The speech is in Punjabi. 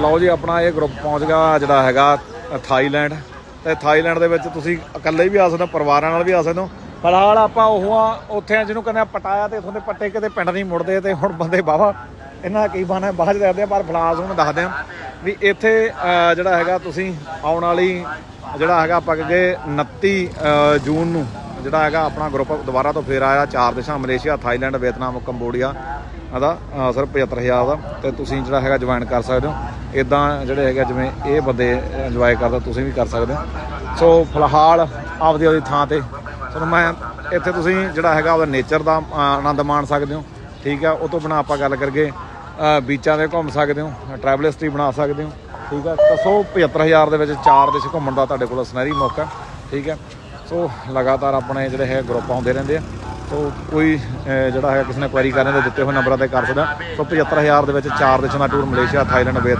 ਲਓ ਜੀ, ਆਪਣਾ ਇਹ ਗਰੁੱਪ ਪਹੁੰਚ ਗਿਆ ਜਿਹੜਾ ਹੈਗਾ ਥਾਈਲੈਂਡ। ਤੇ ਥਾਈਲੈਂਡ ਦੇ ਵਿੱਚ ਤੁਸੀਂ ਇਕੱਲੇ ਵੀ ਆ ਸਕਦੇ ਹੋ, ਪਰਿਵਾਰਾਂ ਨਾਲ ਵੀ ਆ ਸਕਦੇ ਹੋ। ਫਿਲਹਾਲ ਆਪਾਂ ਉਹ ਆ, ਉੱਥੇ ਆ ਜਿਹਨੂੰ ਕਹਿੰਦੇ ਆ ਪਟਾਇਆ ਤੇ ਇਥੋਂ ਦੇ ਪੱਟੇ ਕਿਤੇ ਪਿੰਡ ਨਹੀਂ ਮੁੜਦੇ ਤੇ ਹੁਣ ਬੰਦੇ ਬਾਵਾ ਇਹਨਾਂ ਦਾ ਕੀ ਬਾਣਾ ਬਾਅਦ ਚ ਦੱਸਦੇ ਆ, ਪਰ ਫਿਲਹਾਲ ਹੁਣ ਦੱਸਦੇ ਆ ਵੀ ਇੱਥੇ ਜਿਹੜਾ ਹੈਗਾ ਤੁਸੀਂ ਆਉਣ ਵਾਲੀ, ਜਿਹੜਾ ਹੈਗਾ ਆਪਾਂ ਅੱਗੇ 29 ਜੂਨ ਨੂੰ ਜਿਹੜਾ ਹੈਗਾ ਆਪਣਾ ਗਰੁੱਪ ਦੁਬਾਰਾ ਤੋਂ ਫੇਰ ਆਇਆ, ਚਾਰ ਦੇਸ਼ਾਂ, ਮਲੇਸ਼ੀਆ, ਥਾਈਲੈਂਡ, ਵੀਅਤਨਾਮ, ਕੰਬੋਡੀਆ ਦਾ ਸਰ ਸਿਰਫ 75000 ਦਾ ਤੇ ਤੁਸੀਂ ਜਿਹੜਾ ਹੈਗਾ ਜੁਆਇਨ ਕਰ ਸਕਦੇ ਹੋ। ਇਦਾਂ ਜਿਹੜੇ ਹੈਗੇ ਜਿਵੇਂ ਇਹ ਬੰਦੇ ਇੰਜੋਏ ਕਰਦਾ, ਤੁਸੀਂ ਵੀ ਕਰ ਸਕਦੇ ਹੋ। ਸੋ ਫਿਲਹਾਲ ਆਪਦੀ ਆਪਦੀ ਥਾਂ ਤੇ। ਤੁਹਾਨੂੰ ਮੈਂ ਇੱਥੇ ਤੁਸੀਂ ਜਿਹੜਾ ਹੈਗਾ ਉਹਦਾ ਨੇਚਰ ਦਾ ਆਨੰਦ ਮਾਣ ਸਕਦੇ ਹੋ। ਠੀਕ ਆ, ਉਹ ਤੋਂ ਬਿਨਾਂ ਆਪਾਂ ਗੱਲ ਕਰਗੇ ਬੀਚਾਂ 'ਤੇ ਘੁੰਮ ਸਕਦੇ ਹੋ ਟਰੈਵਲ ਹਿਸਟਰੀ ਬਣਾ ਸਕਦੇ ਹੋ। ਠੀਕ ਆ, ਤਾਂ ਸੋ 75000 ਦੇ ਵਿੱਚ ਚਾਰ ਦੇਸ਼ ਘੁੰਮਣ ਦਾ ਤੁਹਾਡੇ ਕੋਲ ਸੁਨਹਿਰੀ ਮੌਕਾ। ਠੀਕ ਹੈ ਸੋ ਲਗਾਤਾਰ ਆਪਣੇ ਜਿਹੜੇ ਹੈ ਗਰੁੱਪ ਆਉਂਦੇ ਰਹਿੰਦੇ ਆ। ਸੋ ਕੋਈ ਜਿਹੜਾ ਹੈ ਕਿਸੇ ਨੇ ਕੁਐਰੀ ਕਰਨੇ ਦੇ ਦਿੱਤੇ ਹੋਏ ਨੰਬਰਾਂ ਤੇ ਕਰ ਸਕਦਾ। ਸੋ 75000 ਦੇ ਵਿੱਚ ਚਾਰ ਦੇਸ਼ਾਂ ਦਾ ਟੂਰ ਮਲੇਸ਼ੀਆ, ਥਾਈਲੈਂਡ, ਵੀਅਤਨਾਮ